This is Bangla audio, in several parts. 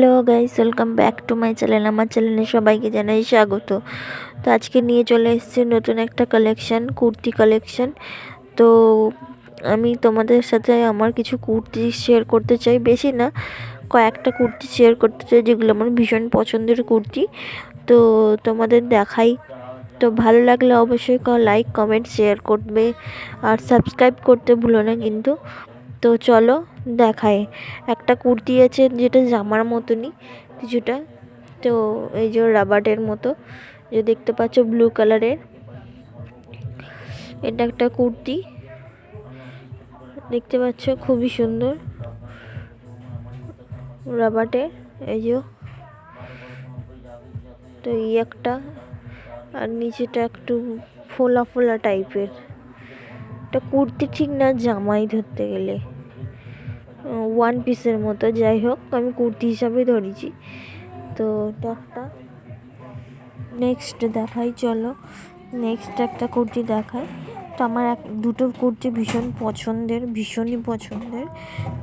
Hello guys, welcome back to my channel. আমার চ্যানেলে সবাইকে জানাই স্বাগত। তো আজকে নিয়ে চলে এসেছি নতুন একটা কালেকশন কুর্তি কালেকশান তো আমি তোমাদের সাথে আমার কিছু কুর্তি শেয়ার করতে চাই। বেশি না, কয়েকটা কুর্তি শেয়ার করতে চাই যেগুলো আমার ভীষণ পছন্দের কুর্তি। তো তোমাদের দেখাই। তো ভালো লাগলে অবশ্যই লাইক কমেন্ট শেয়ার করবে। আর সাবস্ক্রাইব করতে ভুলো না কিন্তু। তো চলো দেখায় একটা কুর্তি আছে যেটা জামার মতনই কিছুটা। তো এই যে রাবারের মতো। যে দেখতে পাচ্ছ ব্লু কালারের। এটা একটা কুর্তি। দেখতে পাচ্ছ খুবই সুন্দর। রাবাটের এই যে। তো এই একটা। আর নিচেটা একটু ফোলা ফোলা টাইপের। এটা কুর্তি ঠিক না, জামাই ধরতে গেলে। ওয়ান পিসের মতো, যাই হোক, আমি কুর্তি হিসাবে ধরেছি। তো একটা নেক্সট দেখাই, চলো। নেক্সট একটা কুর্তি দেখাই। তো আমার এক, দুটো কুর্তি ভীষণ পছন্দের, ভীষণই পছন্দের।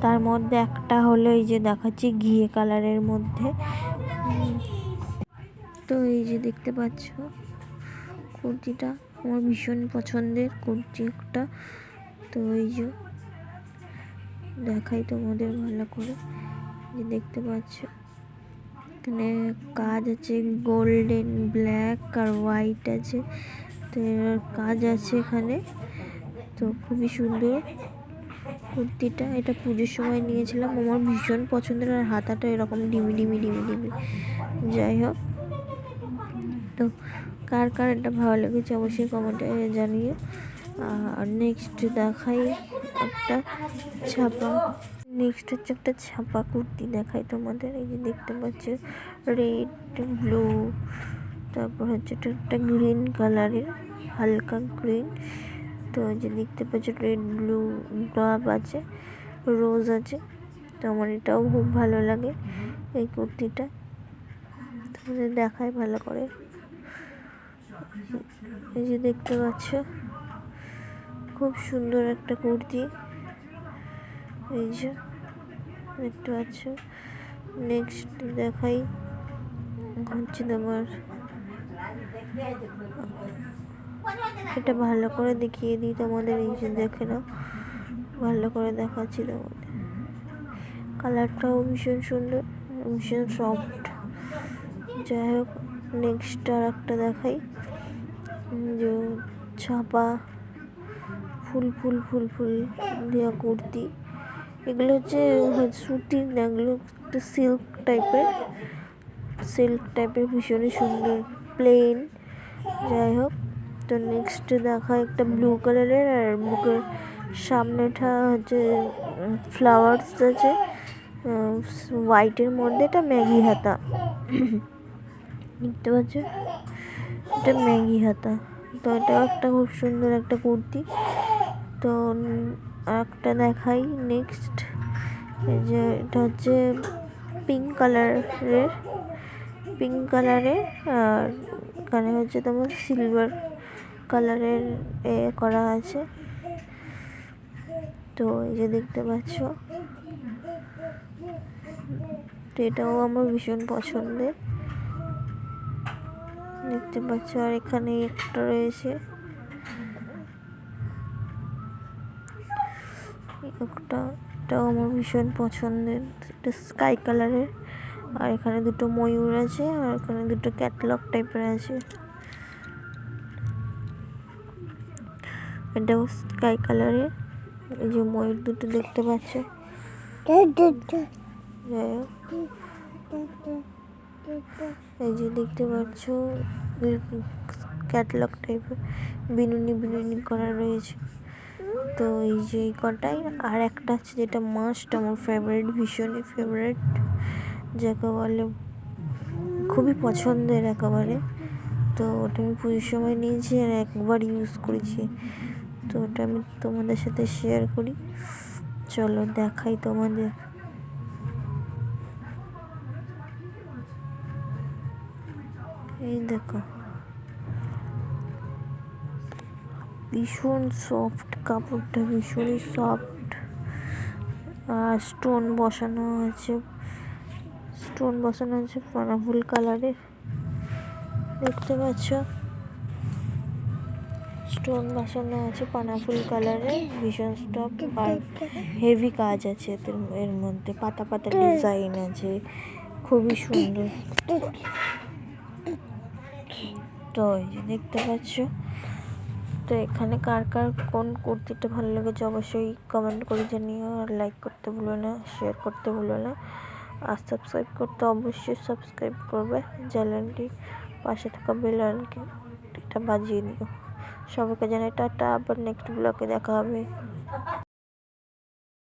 তার মধ্যে একটা হলো এই যে দেখাচ্ছি ঘিয়ে কালারের মধ্যে। তো এই যে দেখতে পাচ্ছ কুর্তিটা। আমার ভীষণ পছন্দের কুর্তি একটা তো এই যে দেখাই তোমাদের ভালো করে। যে দেখতে পাচ্ছ, এখানে কাজ আছে গোল্ডেন, ব্ল্যাক আর হোয়াইট আছে। তো কাজ আছে এখানে। তো খুবই সুন্দর কুর্তিটা। এটা পুজোর সময় নিয়েছিলাম। আমার ভীষণ পছন্দের আর হাতাটা এরকম ডিমি ডিমি ডিমি ডিমি যাই হোক। তো কার কার এটা ভালো লেগেছে অবশ্যই কমেন্টে জানিয়ে আর নেক্সট দেখাই একটা ছাপা। নেক্সট হচ্ছে একটা ছাপা কুর্তি দেখাই তোমাদের। এই যে দেখতে পাচ্ছ রেড ব্লু তারপর হচ্ছে একটা গ্রিন কালারের হালকা গ্রিন তো এই যে দেখতে পাচ্ছ রেড ব্লু ডব আছে রোজ আছে। তো আমার এটাও খুব ভালো লাগে এই কুর্তিটা। তোমাদের দেখায় ভালো করে। এই যে দেখতে পাচ্ছ, খুব সুন্দর একটা কুর্তি। এই যে দেখতে পাচ্ছ নেক্সট দেখাই হচ্ছে তোমার, এটা ভালো করে দেখিয়ে দিই তোমাদের, এই যে দেখে নাও, ভালো করে দেখাচ্ছি তোমাদের। কালারটাও ভীষণ সুন্দর, ভীষণ সফট যাই হোক নেক্সট আর একটা দেখাই। যে ছাপা, ফুল ফুল ফুল ফুল দেওয়া কুর্তি। এগুলো হচ্ছে সুতির না এগুলো একটু সিল্ক টাইপের সিল্ক টাইপের ভীষণই সুন্দর প্লেন যাই হোক, তো নেক্সট দেখা একটা ব্লু কালারের আর বুকের সামনেটা হচ্ছে ফ্লাওয়ার্স আছে। হোয়াইটের মধ্যে এটা ম্যাগি হাতা। দেখতে পাচ্ছ? এটা ম্যাগি হাতা। তো এটাও একটা খুব সুন্দর একটা কুর্তি। তো একটা দেখাই নেক্সট এই যে এটা হচ্ছে পিঙ্ক কালারের পিঙ্ক কালারের আর এখানে হচ্ছে তোমার সিলভার কালারের এ করা আছে। তো এই যে দেখতে পাচ্ছ। তো এটাও আমার ভীষণ পছন্দের। দেখতে পাচ্ছ, আর এখানে একটা রয়েছে। একটা, এটাও আমার ভীষণ পছন্দের। এটা স্কাই কালারের আর এখানে দুটো ময়ূর আছে, আর এখানে দুটো ক্যাটলগ টাইপের আছে। এটাও স্কাই কালারের এই যে ময়ূর দুটো দেখতে পাচ্ছ। যাই হোক। এই যে দেখতে পাচ্ছ ক্যাটলগ টাইপের বিনুনি বিনুনি করা রয়েছে। তো এই যে এই কটাই, আর একটা আছে যেটা মাস্ট আমার ফেভারিট ভীষণই ফেভারিট যাকে বলে খুবই পছন্দের একেবারে। তো ওটা আমি পুজোর সময় নিয়েছি আর একবার ইউজ করেছি। তো ওটা আমি তোমাদের সাথে শেয়ার করি। চলো দেখাই তোমাদের। এই দেখো। ভীষণ সফট কাপড়টা, ভীষণই সফট আর স্টোন বসানো আছে। স্টোন বসানো আছে পানাফুল কালারের দেখতে পাচ্ছ? স্টোন বসানো আছে পানাফুল কালারের ভীষণ স্টপ আর হেভি কাজ আছে এর মধ্যে। পাতা পাতা ডিজাইন আছে। খুবই সুন্দর। তো এই যে দেখতে পাচ্ছ। তো এখানে কার কার কোন কুর্তিটা ভালো লেগেছে অবশ্যই কমেন্ট করে জানিও আর লাইক করতে ভুলো না শেয়ার করতে ভুলো না। আর সাবস্ক্রাইব করতে অবশ্যই সাবস্ক্রাইব করবে চ্যানেলটি। পাশে থাকা বেল এটা বাজিয়ে দিও সবাইকে জানাই টাটা, আবার নেক্সট ব্লগে দেখা হবে।